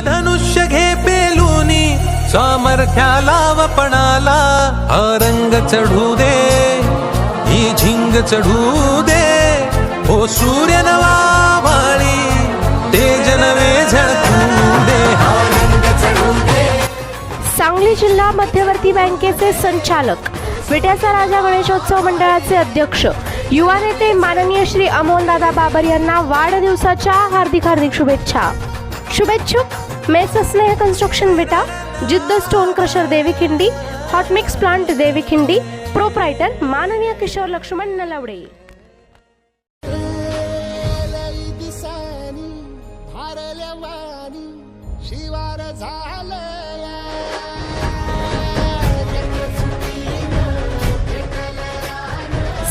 धनुष्य घे पेलुनी सामर्थ्याला वपणाला हा रंग चढू दे ही झिंग चढू दे. ओ सूर्य नवा वाळी तेज नवे झळकू दे. दे. सांगली जिल्हा मध्यवर्ती बँकेचे संचालक विट्याचा राजा गणेशोत्सव मंडळाचे अध्यक्ष युवा नेते माननीय श्री अमोलदादा बाबर यांना वाढदिवसाच्या हार्दिक हार्दिक शुभेच्छा. शुभेच्छुक. Mess Sneh construction Vita Jidd stone crusher Devikhindi hot mix plant Devikhindi proprietor माननीय किशोर लक्ष्मण नलावडे. लई दिसानी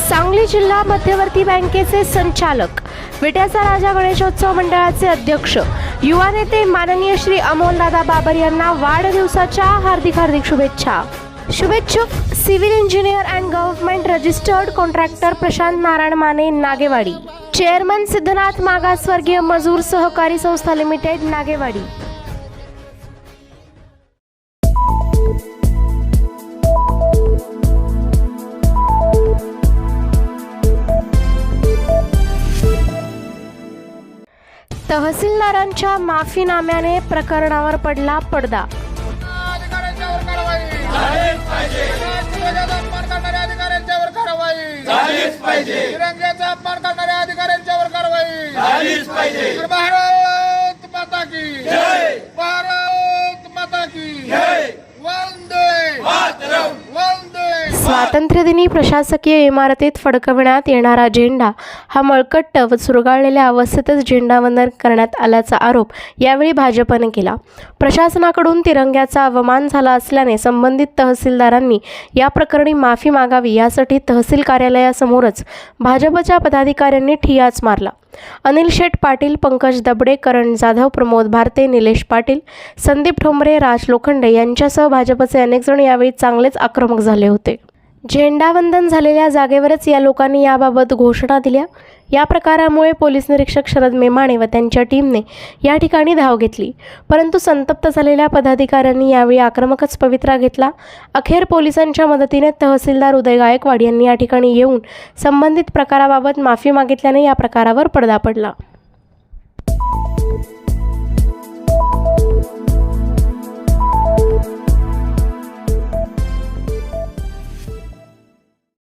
सांगली जिल्हा मध्यवर्ती बँकेचे संचालक विट्याचा राजा गणेशोत्सव मंडळाचे अध्यक्ष युवा नेते माननीय श्री अमोलदादा बाबर यांना वाढदिवसाच्या हार्दिक हार्दिक शुभेच्छा. शुभेच्छुक civil engineer and government registered contractor Prashant Narayan Mane Nagewadi. Chairman Siddhanath मागासवर्गीय मजूर सहकारी संस्था लिमिटेड नागेवाडी. तहसीलदारांच्या माफीनाम्याने प्रकरणावर पडला पडदा. पाहिजे तिरंग्याचा अपमान करणाऱ्या अधिकाऱ्यांच्यावर कारवाई भारत माता की जय भारत माता की जय वंदे वंदे स्वातंत्र्यदिनी प्रशासकीय इमारतीत फडकविण्यात येणारा झेंडा हा मळकट्ट व चुरगाळलेल्या अवस्थेतच झेंडावंदन करण्यात आल्याचा आरोप यावेळी भाजपने केला. प्रशासनाकडून तिरंग्याचा अवमान झाला असल्याने संबंधित तहसीलदारांनी या प्रकरणी माफी मागावी यासाठी तहसील कार्यालयासमोरच भाजपच्या पदाधिकाऱ्यांनी ठियाच मारला. अनिल शेठ पाटील पंकज दबडे करण जाधव प्रमोद भारते निलेश पाटील संदीप ठोंबरे राज लोखंडे यांच्यासह भाजपचे अनेक जण यावेळी चांगलेच आक्रमक झाले होते. झेंडावंदन झालेल्या जागेवरच या लोकांनी याबाबत घोषणा दिल्या. या प्रकारामुळे पोलीस निरीक्षक शरद मेमाणे व त्यांच्या टीमने या ठिकाणी धाव घेतली. परंतु संतप्त झालेल्या पदाधिकाऱ्यांनी यावेळी आक्रमकच पवित्रा घेतला. अखेर पोलिसांच्या मदतीने तहसीलदार उदय गायकवाड यांनी या ठिकाणी येऊन संबंधित प्रकाराबाबत माफी मागितल्याने या प्रकारावर पडदा पडला.